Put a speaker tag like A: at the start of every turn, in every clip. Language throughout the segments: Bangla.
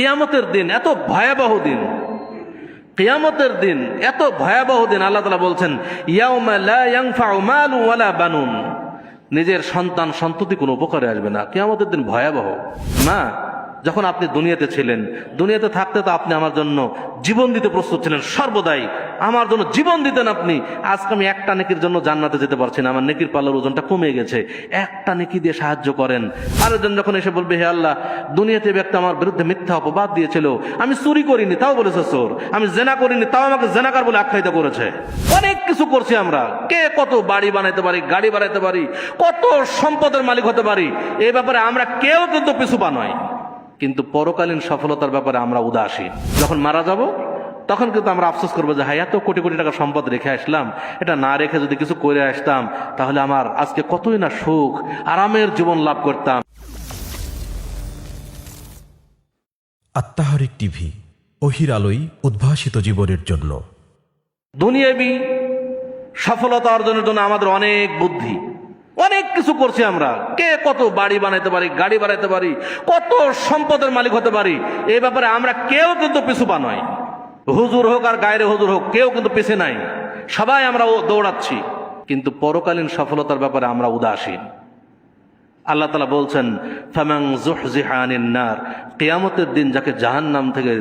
A: কিয়ামতের দিন এত ভয়াবহ দিন। কিয়ামতের দিন এত ভয়াবহ দিন আল্লাহ তালা বলছেন বানুন। নিজের সন্তান সন্ততি কোনো উপকারে আসবে না। কিয়ামতের দিন ভয়াবহ। না যখন আপনি দুনিয়াতে ছিলেন, দুনিয়াতে থাকতে তো আপনি আমার জন্য জীবন দিতে প্রস্তুত ছিলেন, সর্বদাই। আমার জন্য জীবন দিতেন আপনি। আজকে আমি একটা নেকির জন্য জান্নাতে যেতে পারছি না। আমার নেকির পাল্লার ওজনটা কমে গেছে। একটা নেকি দিয়ে সাহায্য করেন। আরেকজন যখন এসে বলবে, হে আল্লাহ, দুনিয়াতে ব্যক্তি আমার বিরুদ্ধে মিথ্যা অপবাদ দিয়েছিল। আমি চুরি করিনি, তাও বলেছে চোর। আমি জেনা করিনি, তাও আমাকে জেনাকার বলে আখ্যায়িত করেছে। অনেক কিছু করছি আমরা। কে কত বাড়ি বানাইতে পারি, গাড়ি বানাইতে পারি, কত সম্পদের মালিক হতে পারি এই ব্যাপারে আমরা কেউ কিন্তু পিছুপা নয়। কিন্তু পরকালীন সফলতার ব্যাপারে আমরা উদাসীন। যখন মারা যাব তখন কিন্তু আমরা আফসোস করব যে হ্যাঁ এত কোটি কোটি টাকা সম্পদ রেখে আসলাম। এটা না রেখে যদি কিছু করে আসতাম তাহলে আমার আজকে কতই না সুখ আরামের জীবন লাভ করতাম।
B: আত্মাহারিক টিভি অহির আলোই উদ্ভাসিত জীবনের জন্য।
A: দুনিয়াবি সফলতা অর্জনের জন্য আমাদের অনেক বুদ্ধি। অনেক কিছু করছি আমরা। কে কত বাড়ি বানাইতে পারি, গাড়ি বানাইতে পারি, কত সম্পদের মালিক হতে পারি এই ব্যাপারে আমরা কেউ কিন্তু পিছুপা নয়। হুজুর হোক আর গায়ের হুজুর হোক, কেউ কিন্তু পিছে নাই। সবাই আমরা দৌড়াচ্ছি। কিন্তু পরকালীন সফলতার ব্যাপারে আমরা উদাসীন। আল্লাহ তালা বলছেন ফামাং জুহজিহানিন নার কিয়ামতের দিন যাকে জাহান্নাম থেকে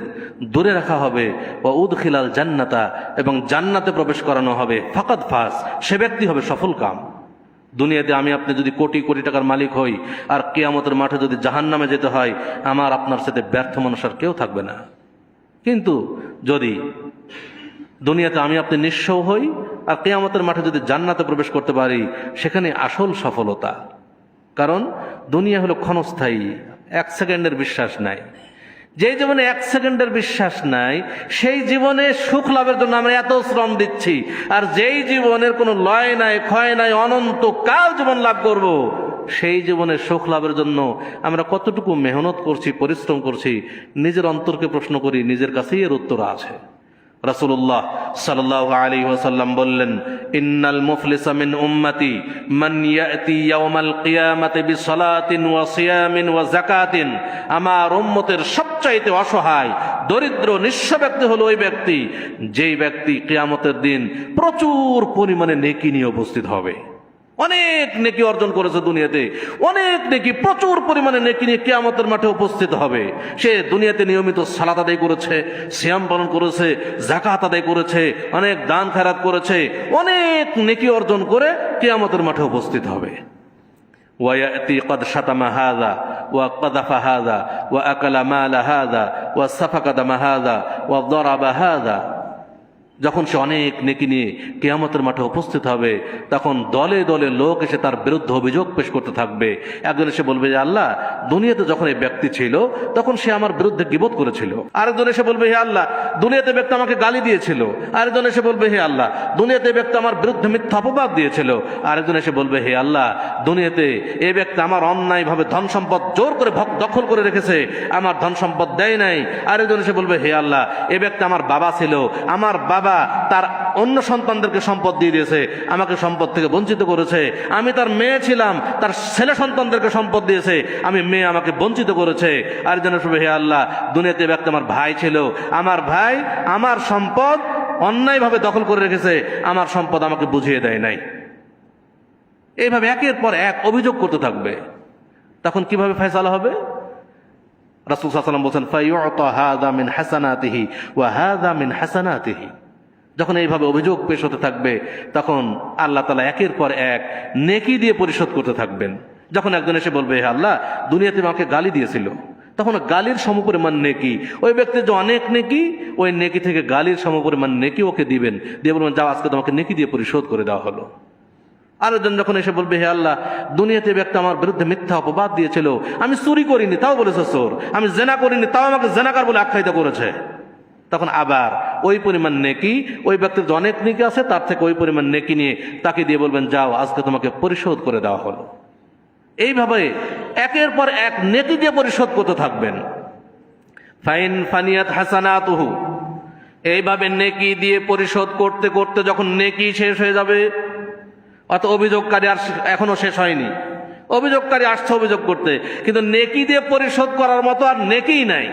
A: দূরে রাখা হবে ও উদখিলাল জান্নাতা এবং জান্নাতে প্রবেশ করানো হবে, ফাকাদ ফাস সে ব্যক্তি হবে সফল কাম। দুনিয়াতে আমি আপনি যদি কোটি কোটি টাকার মালিক হই, আর কেয়ামতের মাঠে যদি জাহান্নামে যেতে হয়, আমার আপনার সাথে ব্যর্থ মানুষ আর কেউ থাকবে না। কিন্তু যদি দুনিয়াতে আমি আপনি নিঃস্ব হই, আর কেয়ামতের মাঠে যদি জান্নাতে প্রবেশ করতে পারি, সেখানে আসল সফলতা। কারণ দুনিয়া হলো ক্ষণস্থায়ী, এক সেকেন্ডের বিশ্বাস নাই। যে জীবনে এক সেকেন্ডের বিশ্বাস নাই, সেই জীবনে সুখ লাভের জন্য আমরা এত শ্রম দিচ্ছি। আর যেই জীবনের কোনো লয় নাই, ক্ষয় নাই, অনন্ত কাল জীবন লাভ করব, সেই জীবনে সুখ লাভের জন্য আমরা কতটুকু মেহনত করছি, পরিশ্রম করছি, নিজের অন্তরকে প্রশ্ন করি, নিজের কাছেই এর উত্তর আছে। রাসূলুল্লাহ সাল্লাল্লাহু আলী ওসাল্লাম বললেন, ইন্নাল মুফলিসামিন উম্মতি মান ইয়াতি ইয়াউমাল কিয়ামাতি ওয়া সিয়ামিন ওয়া যাকাতিন। আমার উম্মতের সবচাইতে অসহায়, দরিদ্র, নিঃস্ব ব্যক্তি হলো ওই ব্যক্তি, যেই ব্যক্তি কিয়ামতের দিন প্রচুর পরিমাণে নেকি নিয়ে উপস্থিত হবে। অনেক নেকি অর্জন করেছে দুনিয়াতে অনেক নেকি প্রচুর পরিমাণে নেকি নিয়ে কেয়ামতের মাঠে উপস্থিত হবে সে দুনিয়াতে নিয়মিত সালাত আদায় করেছে শ্যাম পালন করেছে জাকাত আদায় করেছে অনেক দান খারাত করেছে অনেক নেকি অর্জন করে কেয়ামতের মাঠে উপস্থিত হবে ويأتي قد شتم هذا وقذف هذا وأكل مال هذا وسفك دم هذا وضرب هذا যখন সে অনেক নেকি নিয়ে কেয়ামতের মাঠে উপস্থিত হবে, তখন দলে দলে লোক এসে তার বিরুদ্ধে অভিযোগ পেশ করতে থাকবে। একজন এসে বলবে যে, আল্লাহ দুনিয়াতে যখন এই ব্যক্তি ছিল, তখন সে আমার বিরুদ্ধে গিবত করেছিল। আরেকজন এসে বলবে, হে আল্লাহ, দুনিয়াতে ব্যক্তি আমাকে গালি দিয়েছিল। আরেকজন এসে বলবে, হে আল্লাহ, দুনিয়াতে ব্যক্তি আমার বিরুদ্ধে মিথ্যা অপবাদ দিয়েছিল। আরেকজন এসে বলবে, হে আল্লাহ, দুনিয়াতে এ ব্যক্তি আমার অন্যায়ভাবে ধন সম্পদ জোর করে দখল করে রেখেছে, আমার ধন সম্পদ দেয় নাই। আরেকজন এসে বলবে, হে আল্লাহ, এ ব্যক্তি আমার বাবা ছিল, আমার বাবা তার অন্য সন্তানদেরকে সম্পদ দিয়ে দিয়েছে, আমাকে সম্পদ থেকে বঞ্চিত করেছে, আমি তার মেয়ে ছিলাম, তার ছেলে সন্তানদেরকে সম্পদ দিয়েছে, আমি মেয়ে আমাকে বঞ্চিত করেছে। এসে বলবে, হে আল্লাহ দুনিয়াতে ব্যক্তি আমার ভাই ছিল। আমার ভাই আমার সম্পদ অন্যায়ভাবে দখল করে রেখেছে। আমার সম্পদ আমাকে বুঝিয়ে দেয় নাই। এইভাবে একের পর এক অভিযোগ করতে থাকবে। তখন কীভাবে ফয়সালা হবে? রাসুল সাল্লাম বলছেন মিন হাসানাতিহি যখন এইভাবে অভিযোগ পেশ হতে থাকবে তখন আল্লাহ তালা একের পর এক নেকি দিয়ে পরিশোধ করতে থাকবেন। যখন একজন এসে বলবে, হে আল্লাহ, দুনিয়াতে আমাকে গালি দিয়েছিল। তখন গালির সমপরিমাণ নেকি। ওই ব্যক্তির যে অনেক নেকি, ওই নেকি থেকে গালির সমপরিমাণ নেকি ওকে দিবেন। দিয়ে বলবেন, যাও, আজকে তোমাকে নেকি দিয়ে পরিশোধ করে দেওয়া হলো। আরেকজন যখন এসে বলবে, হে আল্লাহ, দুনিয়াতে ব্যক্তি আমার বিরুদ্ধে মিথ্যা অপবাদ দিয়েছিল। আমি চুরি করিনি, তাও বলেছে চোর। আমি জেনা করিনি, তাও আমাকে জেনাকার বলে আখ্যায়িত করেছে। তখন আবার ওই পরিমাণ নেকি, ওই ব্যক্তির যে অনেক নেকি আছে, তার থেকে ওই পরিমাণ নেকি নিয়ে তাকে দিয়ে বলবেন, যাও, আজকে তোমাকে পরিশোধ করে দেওয়া হলো। এইভাবে একের পর এক নেকি দিয়ে পরিশোধ করতে থাকবেন। ফাইন ফানিয়াত হাসানাতুহু। এইভাবে নেকি দিয়ে পরিশোধ করতে করতে যখন নেকি শেষ হয়ে যাবে, অত অভিযোগকারী আর এখনও শেষ হয়নি। অভিযোগকারী আসছে অভিযোগ করতে, কিন্তু নেকি দিয়ে পরিশোধ করার মতো আর নেকিই নাই।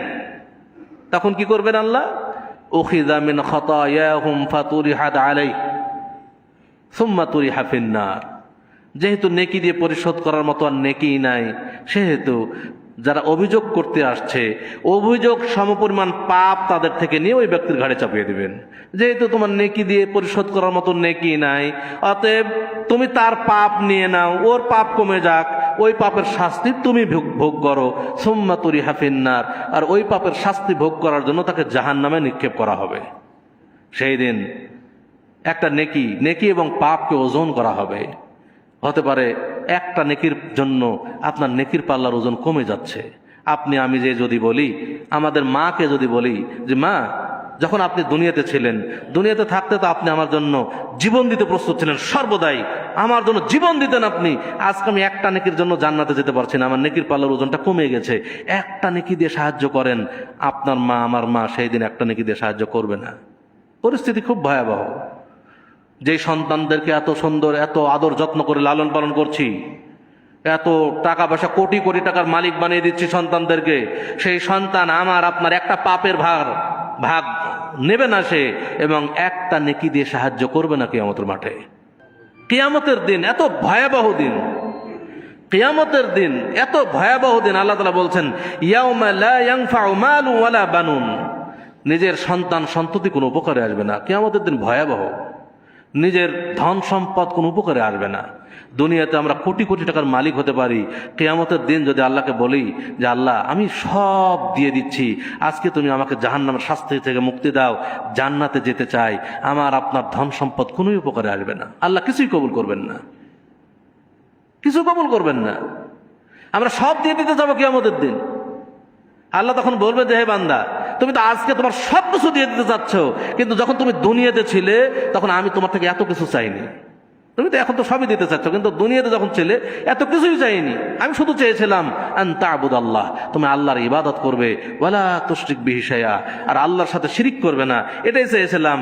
A: তখন কি করবেন আল্লাহ? মিন খতায়াহুম ফাতুরিহাত আলাই সুম্মা তুরিহা ফিন্নার যেহেতু নেকি দিয়ে পরিশোধ করার মতো আর নেকি নাই, সেহেতু যারা অভিযোগ করতে আসছে, অভিযোগ সমপরিমাণ পাপ তাদের থেকে নিয়ে ওই ব্যক্তির ঘাড়ে চাপিয়ে দিবেন। যেহেতু তোমার নেকি দিয়ে পরিশোধ করার মতো নেকি নাই, অতএব তুমি তার পাপ নিয়ে নাও, ওর পাপ কমে যাক, ওই পাপের শাস্তি তুমি ভোগ- করো। সোম্মা তুরি হাফিন্নার আর ওই পাপের শাস্তি ভোগ করার জন্য তাকে জাহান নামে নিক্ষেপ করা হবে। সেই দিন একটা নেকি নেকি এবং পাপকে ওজন করা হবে। হতে পারে একটা নেকির জন্য আপনার নেকির পাল্লার ওজন কমে যাচ্ছে। আপনি, আমি যে যদি বলি, আমাদের মাকে যদি বলি যে, মা, যখন আপনি দুনিয়াতে ছিলেন, দুনিয়াতে থাকতে তো আপনি আমার জন্য জীবন দিতে প্রস্তুত ছিলেন, সর্বদাই। আমার জন্য জীবন দিতেন আপনি। আজকে আমি একটা নেকির জন্য জান্নাতে যেতে পারছি না। আমার নেকির পাল্লার ওজনটা কমে গেছে। একটা নেকি দিয়ে সাহায্য করেন। আপনার মা, আমার মা সেই দিন একটা নেকি দিয়ে সাহায্য করবে না। পরিস্থিতি খুব ভয়াবহ। যে সন্তানদেরকে এত সুন্দর, এত আদর যত্ন করে লালন পালন করছি, এত টাকা পয়সা, কোটি কোটি টাকার মালিক বানিয়ে দিচ্ছি সন্তানদেরকে, সেই সন্তান আমার, আপনার একটা পাপের ভাগ ভাগ নেবে না সে এবং একটা নেকি দিয়ে সাহায্য করবে না কেয়ামতের মাঠে। কেয়ামতের দিন এত ভয়াবহ দিন, কেয়ামতের দিন এত ভয়াবহ দিন আল্লাহ তালা বলছেন বানুন। নিজের সন্তান সন্ততি কোনো উপকারে আসবে না। কেয়ামতের দিন ভয়াবহ। নিজের ধন সম্পদ কোনো উপকারে আসবে না। দুনিয়াতে আমরা কোটি কোটি টাকার মালিক হতে পারি। কেয়ামতের দিন যদি আল্লাহকে বলি যে, আল্লাহ, আমি সব দিয়ে দিচ্ছি। আজকে তুমি আমাকে জাহান্নামের শাস্তি থেকে মুক্তি দাও। জান্নাতে যেতে চাই। আমার আপনার ধন সম্পদ কোনোই উপকারে আসবে না। আল্লাহ কিছুই কবুল করবেন না। কিছু কবুল করবেন না। আমরা সব দিয়ে দিতে যাব কেয়ামতের দিন। আল্লাহ তখন বলবে যে, হে বান্দা তুমি তো আজকে তোমার সব কিছু দিয়ে দিতে চাচ্ছ, কিন্তু যখন তুমি দুনিয়াতে ছিলে, তখন আমি তোমার থেকে এত কিছু চাইনি। তুমি তো এখন তো সবই দিতে চাচ্ছ, কিন্তু দুনিয়াতে যখন ছিলে, এত কিছুই চাইনি। আমি শুধু চেয়েছিলাম, আন তাবুদ আল্লাহ তুমি আল্লাহর ইবাদত করবে, ওয়ালা তুশরিক বিহিসায়া আর আল্লাহর সাথে শিরিক করবে না। এটাই চেয়েছিলাম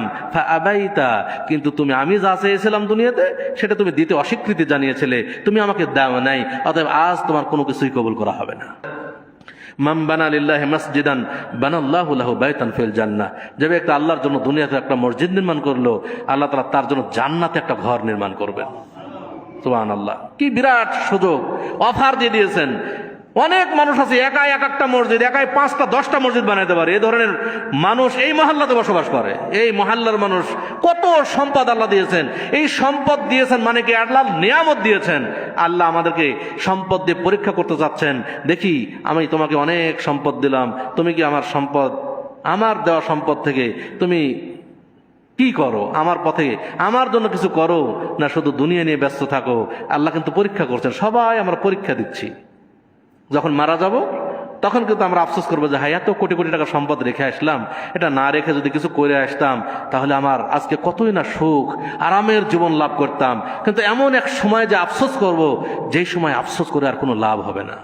A: আবাইতা কিন্তু তুমি আমি যা চেয়েছিলাম দুনিয়াতে, সেটা তুমি দিতে অস্বীকৃতি জানিয়েছিলে, তুমি আমাকে দাও নাই, অতএব আজ তোমার কোনো কিছুই কবুল করা হবে না। মাম ফিল জান্নাহ। যে আল্লাহর জন্য দুনিয়াতে একটা মসজিদ নির্মাণ করল, আল্লাহ তালা তার জন্য জান্নাতে একটা ঘর নির্মাণ করবেন। আল্লাহ কি বিরাট সুযোগ। অফার দিয়ে দিয়েছেন। অনেক মানুষ আছে, একাই এক একটা মসজিদ, একাই পাঁচটা, দশটা মসজিদ বানাইতে পারে। এই ধরনের মানুষ এই মহল্লাতে বসবাস করে। এই মহল্লার মানুষ কত সম্পদ আল্লাহ দিয়েছেন। এই সম্পদ দিয়েছেন মানে কি আল্লাহ নিয়ামত দিয়েছেন। আল্লাহ আমাদেরকে সম্পদ দিয়ে পরীক্ষা করতে চাচ্ছেন। দেখি, আমি তোমাকে অনেক সম্পদ দিলাম। তুমি কি আমার সম্পদ, আমার দেওয়া সম্পদ থেকে তুমি কি করো? আমার পথে আমার জন্য কিছু করো? না শুধু দুনিয়া নিয়ে ব্যস্ত থাকো? আল্লাহ কিন্তু পরীক্ষা করছেন। সবাই আমরা পরীক্ষা দিচ্ছি। যখন মারা যাব, তখন কিন্তু আমরা আফসোস করব যে হ্যাঁ এত কোটি কোটি টাকা সম্পদ রেখে আসলাম। এটা না রেখে যদি কিছু করে আসতাম, তাহলে আমার আজকে কতই না সুখ, আরামের জীবন লাভ করতাম। কিন্তু এমন এক সময় যে আফসোস করব, যেই সময় আফসোস করে আর কোনো লাভ হবে না।